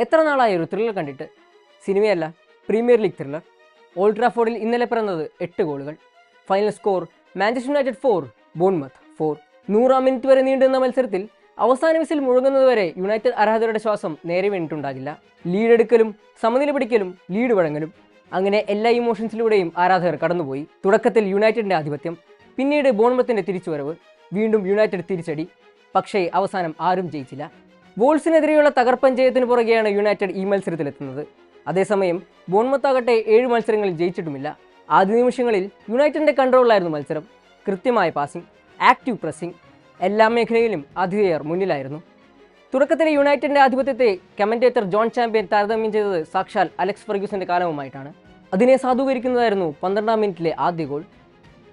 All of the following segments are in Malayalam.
എത്ര നാളായി ഒരു ത്രില്ലർ കണ്ടിട്ട്? സിനിമയല്ല പ്രീമിയർ ലീഗ് ത്രില്ലർ ഓൾഡ് ട്രാഫോർഡിൽ ഇന്നലെ പിറന്നത് എട്ട് ഗോളുകൾ. Final score Manchester United four Bournemouth four നൂറാം മിനിറ്റ് വരെ നീണ്ടുന്ന മത്സരത്തിൽ അവസാന വിസിൽ മുഴങ്ങുന്നതുവരെ യുണൈറ്റഡ് ആരാധകരുടെ ശ്വാസം നേരെ വീണിട്ടുണ്ടാകില്ല. ലീഡ് എടുക്കലും സമനില പിടിക്കലും ലീഡ് വഴങ്ങലും. അങ്ങനെ എല്ലാ ഇമോഷൻസിലൂടെയും ആരാധകർ കടന്നുപോയി. തുടക്കത്തിൽ യുണൈറ്റഡിന്റെ ആധിപത്യം പിന്നീട് ബോൺമത്തിന്റെ തിരിച്ചുവരവ്. വീണ്ടും യുണൈറ്റഡ് തിരിച്ചടി. പക്ഷേ അവസാനം ആരും ജയിച്ചില്ല. വോൾസിനെതിരെയുള്ള തകർപ്പൻ ജയത്തിന് പുറകെയാണ് യുണൈറ്റഡ് ഈ മത്സരത്തിലെത്തുന്നത്. അതേസമയം ബോൺമത്താകട്ടെ ഏഴ് മത്സരങ്ങളിൽ ജയിച്ചിട്ടുമില്ല. ആദ്യ നിമിഷങ്ങളിൽ യുണൈറ്റഡിന്റെ കൺട്രോളിലായിരുന്നു മത്സരം. കൃത്യമായ പാസിംഗ് ആക്റ്റീവ് പ്രസ്സിംഗ് എല്ലാ മേഖലയിലും ആതിഥേയർ മുന്നിലായിരുന്നു. തുടക്കത്തിലെ യുണൈറ്റഡിന്റെ ആധിപത്യത്തെ കമന്റേറ്റർ ജോൺ ചാമ്പ്യൻ താരതമ്യം ചെയ്തത് സാക്ഷാൽ അലക്സ് ഫെർഗ്യൂസിന്റെ കാലവുമായിട്ടാണ്. അതിനെ സാധൂകരിക്കുന്നതായിരുന്നു പന്ത്രണ്ടാം മിനിറ്റിലെ ആദ്യ ഗോൾ.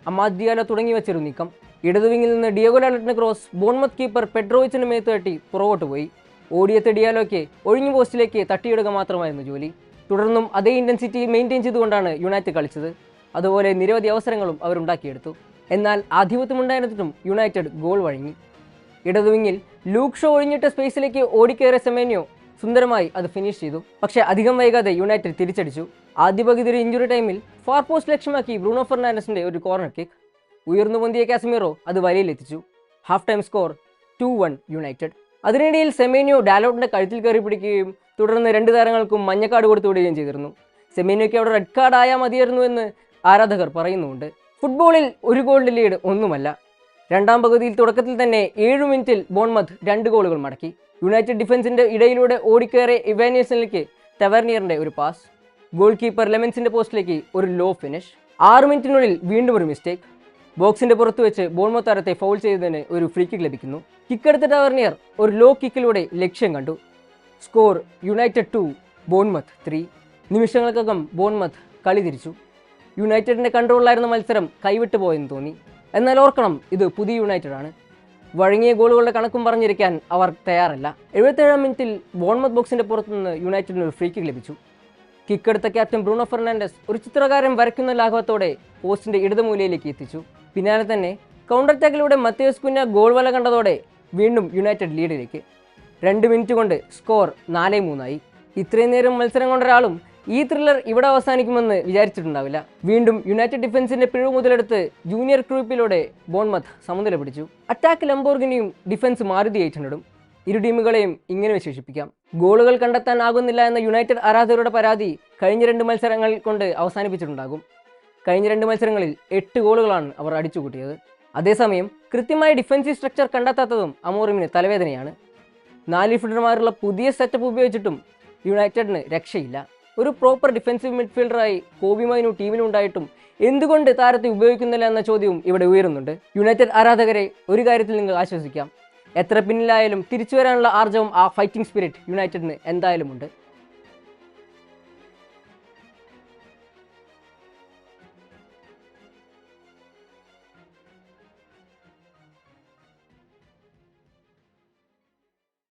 അമാദ്യാല ദിയാലോ തുടങ്ങി വെച്ചൊരു നീക്കം. ഇടതുവിങ്ങിൽ നിന്ന് ഡിയോഗോ ഡാലറ്റിന് ക്രോസ് ബോൺമത്ത് കീപ്പർ പെഡ്രോയിച്ചിന് മേത്ത് തട്ടി പുറകോട്ട് പോയി. ഓടിയെത്ത ഡിയാലോയ്ക്ക് ഒഴിഞ്ഞു പോസ്റ്റിലേക്ക് തട്ടിയിടുക മാത്രമായിരുന്നു ജോലി. തുടർന്നും അതേ ഇന്റൻസിറ്റി മെയിന്റെയിൻ ചെയ്തുകൊണ്ടാണ് യുണൈറ്റഡ് കളിച്ചത്. അതുപോലെ നിരവധി അവസരങ്ങളും അവരുണ്ടാക്കിയെടുത്തു എന്നാൽ ആധിപത്യമുണ്ടായിരുന്നിട്ടും യുണൈറ്റഡ് ഗോൾ വഴങ്ങി. ഇടതുവിങ്ങിൽ ലൂക്ക് ഷോ ഒഴിഞ്ഞിട്ട സ്പേസിലേക്ക് ഓടിക്കയറിയ സെമേനിയോ സുന്ദരമായി അത് ഫിനിഷ് ചെയ്തു. പക്ഷേ അധികം വൈകാതെ യുണൈറ്റഡ് തിരിച്ചടിച്ചു. ആദ്യ പകുതി ഒരു ഇഞ്ചുറി ടൈമിൽ ഫാർ പോസ്റ്റ് ലക്ഷ്യമാക്കി ബ്രൂണോ ഫെർണാണ്ടസിന്റെ ഒരു കോർണർ കിക്ക് ഉയർന്നു പൊന്തിയ കാസമിറോ അത് വലയിലെത്തിച്ചു. Half time score two one United. അതിനിടയിൽ സെമേനിയോ ഡാലോട്ടിന്റെ കഴുത്തിൽ കയറി പിടിക്കുകയും തുടർന്ന് രണ്ട് താരങ്ങൾക്കും മഞ്ഞക്കാട് കൊടുത്തു വിടുകയും ചെയ്തിരുന്നു. സെമേനിയോയ്ക്ക് അവിടെ റെഡ് കാർഡ് ആയാൽ മതിയായിരുന്നു എന്ന് ആരാധകർ പറയുന്നുണ്ട് ഫുട്ബോളിൽ ഒരു ഗോളിന്റെ ലീഡ് ഒന്നുമല്ല. രണ്ടാം പകുതിയിൽ തുടക്കത്തിൽ തന്നെ ഏഴു മിനിറ്റിൽ ബോൺമത്ത് രണ്ട് ഗോളുകൾ മടക്കി. യുണൈറ്റഡ് ഡിഫൻസിന്റെ ഇടയിലൂടെ ഓടിക്കയറിയ ഇവാനിയേഴ്സണിലേക്ക് തെവർണിയറിന്റെ ഒരു പാസ്. ഗോൾ കീപ്പർ ലെമൻസിന്റെ പോസ്റ്റിലേക്ക് ഒരു ലോ ഫിനിഷ് ആറ് മിനിറ്റിനുള്ളിൽ വീണ്ടും ഒരു മിസ്റ്റേക്ക് ബോക്സിന്റെ പുറത്ത് വെച്ച് ബോൺമത്ത് താരത്തെ ഫൗൾ ചെയ്തതിന് ഒരു ഫ്രീ കിക്ക് ലഭിക്കുന്നു. കിക്കെടുത്ത ടവർണിയർ ഒരു ലോ കിക്കിലൂടെ ലക്ഷ്യം കണ്ടു. Score United two Bournemouth three നിമിഷങ്ങൾക്കകം ബോൺമത്ത് കളി തിരിച്ചു. യുണൈറ്റഡിന്റെ കൺട്രോളിലായിരുന്ന മത്സരം കൈവിട്ടു പോയെന്ന് തോന്നി. എന്നാൽ ഓർക്കണം ഇത് പുതിയ യുണൈറ്റഡ് ആണ്. വഴങ്ങിയ ഗോളുകളുടെ കണക്കും പറഞ്ഞിരിക്കാൻ അവർ തയ്യാറല്ല. എഴുപത്തേഴാം മിനിറ്റിൽ ബോൺമത്ത് ബോക്സിന്റെ പുറത്തുനിന്ന് യുണൈറ്റഡിന് ഒരു ഫ്രീ കിക്ക് ലഭിച്ചു. കിക്കെടുത്ത ക്യാപ്റ്റൻ ബ്രൂണോ ഫെർണാണ്ടസ് ഒരു ചിത്രകാരൻ വരയ്ക്കുന്ന ലാഘവത്തോടെ പോസ്റ്റിന്റെ ഇടതുമൂലയിലേക്ക് എത്തിച്ചു. പിന്നാലെ തന്നെ കൗണ്ടർ ടാക്കിലൂടെ മത്തേസ് കുഞ്ഞ ഗോൾ വല കണ്ടതോടെ വീണ്ടും യുണൈറ്റഡ് ലീഡിലേക്ക്. രണ്ട് മിനിറ്റ് കൊണ്ട് സ്കോർ നാല് മൂന്നായി. ഇത്രയും നേരം മത്സരം കൊണ്ട ഒരാളും ഈ ത്രില്ലർ ഇവിടെ അവസാനിക്കുമെന്ന് വിചാരിച്ചിട്ടുണ്ടാവില്ല. വീണ്ടും യുണൈറ്റഡ് ഡിഫൻസിന്റെ പിഴവ് മുതലെടുത്ത് ജൂനിയർ ഗ്രൂപ്പിലൂടെ ബോൺമത്ത് സമനില പിടിച്ചു. അറ്റാക്ക് ലംബോർഗിനിയും ഡിഫൻസ് മാരുതി എയ്റ്റ് ഇരു ടീമുകളെയും ഇങ്ങനെ വിശേഷിപ്പിക്കാം. ഗോളുകൾ കണ്ടെത്താൻ ആകുന്നില്ല എന്ന യുണൈറ്റഡ് ആരാധകരുടെ പരാതി കഴിഞ്ഞ രണ്ട് മത്സരങ്ങൾ കൊണ്ട് അവസാനിപ്പിച്ചിട്ടുണ്ടാകും. കഴിഞ്ഞ രണ്ട് മത്സരങ്ങളിൽ എട്ട് ഗോളുകളാണ് അവർ അടിച്ചുകൂട്ടിയത്. അതേസമയം കൃത്യമായ ഡിഫൻസീവ് സ്ട്രക്ചർ കണ്ടെത്താത്തതും അമോറിമിന് തലവേദനയാണ്. നാല് ഫീൽഡർമാരുള്ള പുതിയ സെറ്റപ്പ് ഉപയോഗിച്ചിട്ടും യുണൈറ്റഡിന് രക്ഷയില്ല. ഒരു പ്രോപ്പർ ഡിഫൻസീവ് മിഡ്ഫീൽഡറായി കോബി മൈനു ടീമിലുണ്ടായിട്ടും എന്തുകൊണ്ട് താരത്തെ ഉപയോഗിക്കുന്നില്ല എന്ന ചോദ്യവും ഇവിടെ ഉയരുന്നുണ്ട്. യുണൈറ്റഡ് ആരാധകരെ ഒരു കാര്യത്തിൽ നിങ്ങൾ ആശ്വസിക്കാം. എത്ര പിന്നിലായാലും തിരിച്ചു വരാനുള്ള ആർജവും ആ ഫൈറ്റിംഗ് സ്പിരിറ്റ് യുണൈറ്റഡിന് എന്തായാലും ഉണ്ട്.